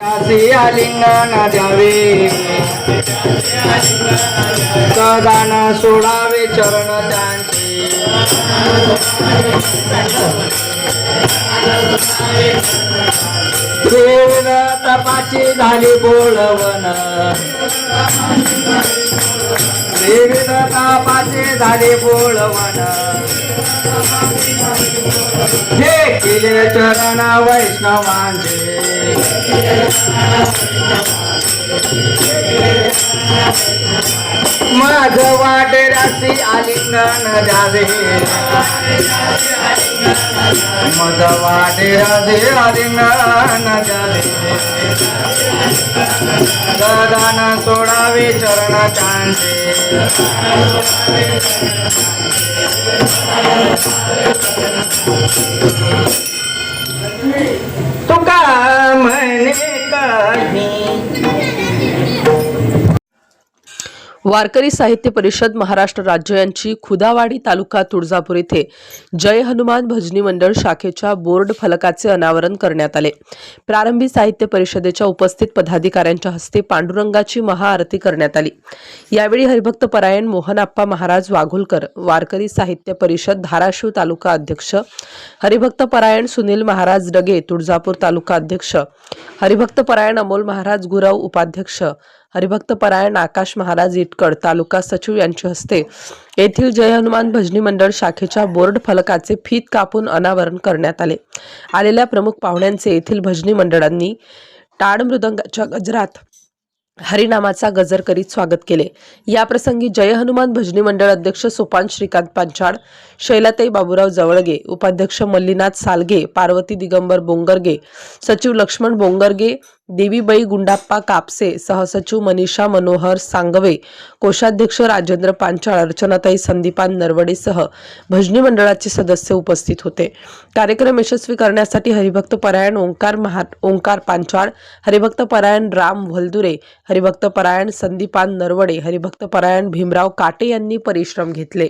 दासी द्यावे. सदान सोडावे चरण त्यांचे. देव रामाची झाली बोलवण विविध तापाची झाली बोलवण हे केले चरण वैष्णवांचे. माझ वाटेरासी आलिंगन द्यावे मज राधे आलिंगन द्यावे सोडावे चरण त्यांचे वारकरी साहित्य परिषद महाराष्ट्र राज्य यांची खुदावाडी तालुका तुळजापूर येथे जय हनुमान भजनी मंडळ शाखेच्या बोर्ड फलकाचे अनावरण करण्यात आले. प्रारंभी साहित्य परिषदेच्या उपस्थित पदाधिकाऱ्यांच्या हस्ते पांडुरंगाची महाआरती करण्यात आली. यावेळी हरिभक्त परायण मोहनआप्पा महाराज वाघोलकर वारकरी साहित्य परिषद धाराशिव तालुका अध्यक्ष हरिभक्त परायण सुनील महाराज डगे तुळजापूर तालुका अध्यक्ष हरिभक्त परायण अमोल महाराज गुरव उपाध्यक्ष हरिभक्त परायण आकाश महाराज इटकड तालुका सचिव यांच्या हस्ते येथील जय हनुमान भजनी मंडळ शाखेच्या बोर्ड फलकाचे फीत कापून अनावरण करण्यात आले. आलेल्या प्रमुख पाहुण्यांचे येथील भजनी मंडळांनी टाळ मृदंगाच्या गजरात हरिनामाचा गजर करीत स्वागत केले. याप्रसंगी जय हनुमान भजनी मंडळ अध्यक्ष सोपान श्रीकांत पांचाळ शैलाताई बाबूराव जवळगे उपाध्यक्ष मल्लीनाथ सालगे पार्वती दिगंबर बोंगरगे सचिव लक्ष्मण बोंगरगे देवीबाई गुंडाप्पा कापसे सहसचिव मनीषा मनोहर सांगवे कोषाध्यक्ष राजेंद्र पांचाळ अर्चनाताई संदीपान नरवडेसह भजनी मंडळाचे सदस्य उपस्थित होते. कार्यक्रम यशस्वी करण्यासाठी हरिभक्त परायण ओंकार महा ओंकार पांचाळ हरिभक्त परायण राम व्हलदुरे हरिभक्त परायण संदीपान नरवडे हरिभक्त परायण भीमराव काटे यांनी परिश्रम घेतले.